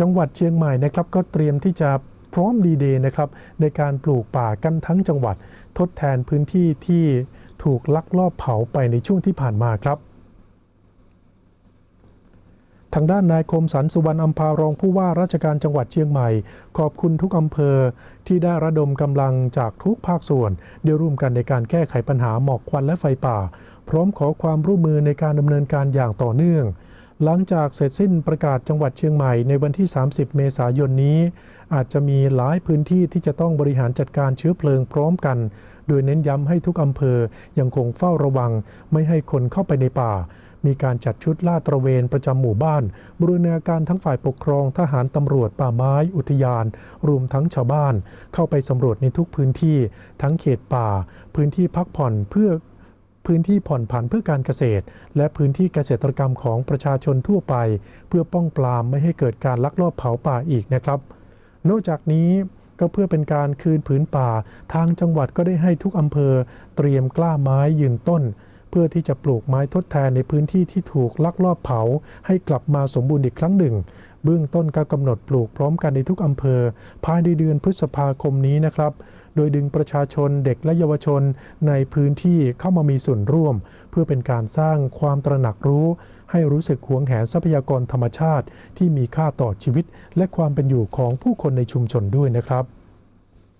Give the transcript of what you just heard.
จังหวัดเชียงใหม่นะครับก็เตรียมที่จะพร้อมดีเดย์นะครับในการปลูกป่ากันทั้งจังหวัด ทดแทนพื้นที่ที่ถูกลักลอบเผาไปในช่วงที่ผ่านมาครับทางด้านนายคมสันสุวรรณอัมพารองผู้ว่าราชการจังหวัดเชียงใหม่ ขอบคุณทุกอำเภอที่ได้ระดมกำลังจากทุกภาคส่วนได้ร่วมกันในการแก้ไขปัญหาหมอกควันและไฟป่า พร้อมขอความร่วมมือในการดำเนินการอย่างต่อเนื่อง หลังจากเสร็จสิ้นประกาศจังหวัดเชียงใหม่ในวันที่ 30 เมษายนนี้ อาจจะมีหลายพื้นที่ที่จะต้องบริหารจัดการเชื้อเพลิงพร้อมกัน โดยเน้นย้ำให้ทุกอำเภอยังคงเฝ้าระวัง ไม่ให้คนเข้าไปในป่า มีการจัดชุดลาดตระเวนประจำหมู่บ้าน บรูรณาการทั้งฝ่ายปกครองทหารตำรวจป่าไม้อุทยาน รวมทั้งชาวบ้าน เข้าไปสำรวจในทุกพื้นที่ ทั้งเขตป่า พื้นที่พักผ่อนเพื่อ พื้นที่ผ่อนผันเพื่อการเกษตร และพื้นที่เกษตรกรรมของประชาชนทั่วไป เพื่อป้องปรามไม่ให้เกิดการลักลอบเผาป่าอีกนะครับ นอกจากนี้ก็เพื่อเป็นการคืนผืนป่า ทางจังหวัดก็ได้ให้ทุกอำเภอ เตรียมกล้าไม้ยืนต้น เพื่อที่จะปลูกไม้ทดแทนในพื้นที่ที่ถูกลักลอบเผา ให้กลับมาสมบูรณ์อีกครั้งหนึ่ง เบื้องต้นก็กำหนดปลูกพร้อมกันในทุกอำเภอ ภายในเดือนพฤษภาคมนี้นะครับ โดยดึงประชาชนเด็กและเยาวชนในพื้นที่เข้ามามีส่วนร่วม เพื่อเป็นการสร้างความตระหนักรู้ ให้รู้สึกหวงแหนทรัพยากรธรรมชาติ ที่มีค่าต่อชีวิต และความเป็นอยู่ของผู้คนในชุมชนด้วยนะครับ